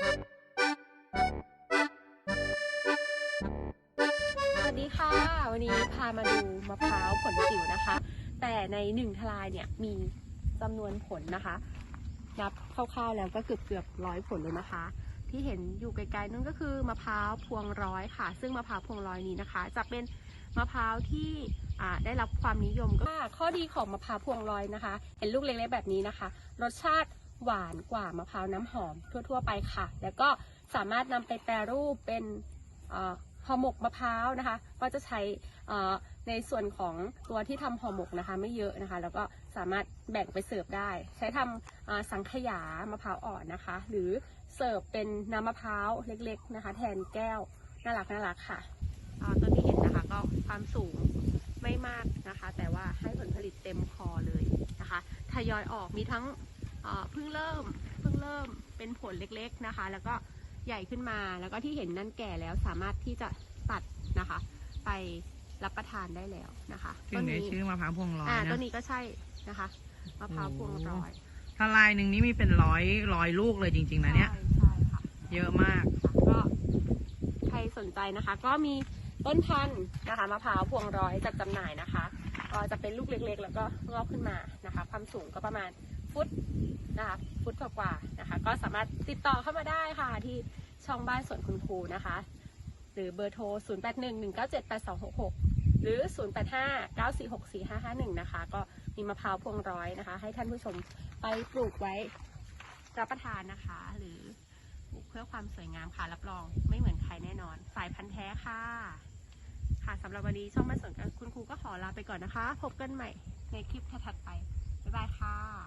สวัสดีค่ะ วันนี้พามาดูมะพร้าวผลจิ๋วนะคะ แต่ในหนึ่งทลายเนี่ยมีจำนวนผลนะคะ นับคร่าวๆแล้วก็เกือบเกือบร้อยผลเลยนะคะ ที่เห็นอยู่ไกลๆนั่นก็คือมะพร้าวพวงร้อยค่ะ ซึ่งมะพร้าวพวงร้อยนี้นะคะ จะเป็นมะพร้าวที่ได้รับความนิยมก็ข้อดีของมะพร้าวพวงร้อยนะคะ เห็นลูกเล็กๆแบบนี้นะคะ รสชาติ หวานกว่ามะพร้าวน้ำหอมทั่ว ๆ ไปค่ะ แล้วก็สามารถนำไปแปรรูปเป็นเอ่อห่อหมกมะพร้าวนะคะ ก็จะใช้ในส่วนของตัวที่ทำห่อหมกนะคะ ไม่เยอะนะคะ แล้วก็สามารถแบ่งไปเสิร์ฟได้ ใช้ทำอ่าสังขยามะพร้าวอ่อนนะคะ หรือเสิร์ฟเป็นน้ำมะพร้าวเล็กๆนะคะ แทนแก้วน่ารักน่ารักค่ะต้นที่เห็นนะคะก็ความสูงไม่มากนะคะ แต่ว่าให้ผลผลิตเต็มคอเลยนะคะทยอยออกมีทั้ง เอ่อเพิ่งเริ่มเพิ่งเริ่มเป็นผลเล็กๆนะคะ แล้วก็ใหญ่ขึ้นมาแล้วก็ที่เห็นนั่นแก่แล้วสามารถที่จะตัดนะคะ ไปรับประทานได้แล้วนะคะถึงได้ชื่อมะพร้าวพวงร้อยอ่านะต้นนี้ก็ใช่นะคะมะพร้าวพวงร้อยทลายหนึ่งนี้มีเป็นร้อยร้อยลูกเลยจริง ๆ นะเนี่ยใช่ใช่ค่ะเยอะมากก็ใครสนใจนะคะ ก็มีต้นพันธุ์นะคะมะพร้าวพวงร้อยจัดจำหน่ายนะคะก็จะเป็นลูกเล็กๆ แล้วก็งอกขึ้นมานะคะ ความสูงก็ประมาณฟุตนะคะฟุต กว่าๆนะคะ ก็สามารถติดต่อเข้ามาได้ค่ะที่ช่องบ้านสวนคุณครูนะคะ หรือเบอร์โทร 0 8 1 1 9 7 8 2 6 6 หรือ 0 8 5 9 4 6 4 5 5 1 นะคะ ก็มีมะพร้าวพวงร้อยนะคะ ให้ท่านผู้ชมไปปลูกไว้รับประทานนะคะ หรือปลูกเพื่อความสวยงามค่ะ รับรองไม่เหมือนใครแน่นอน สายพันธุ์แท้ค่ะ ค่ะสำหรับวันนี้ช่องมาสวนคุณครูก็ขอลาไปก่อนนะคะ พบกันใหม่ในคลิปถัดไป บ๊ายบายค่ะ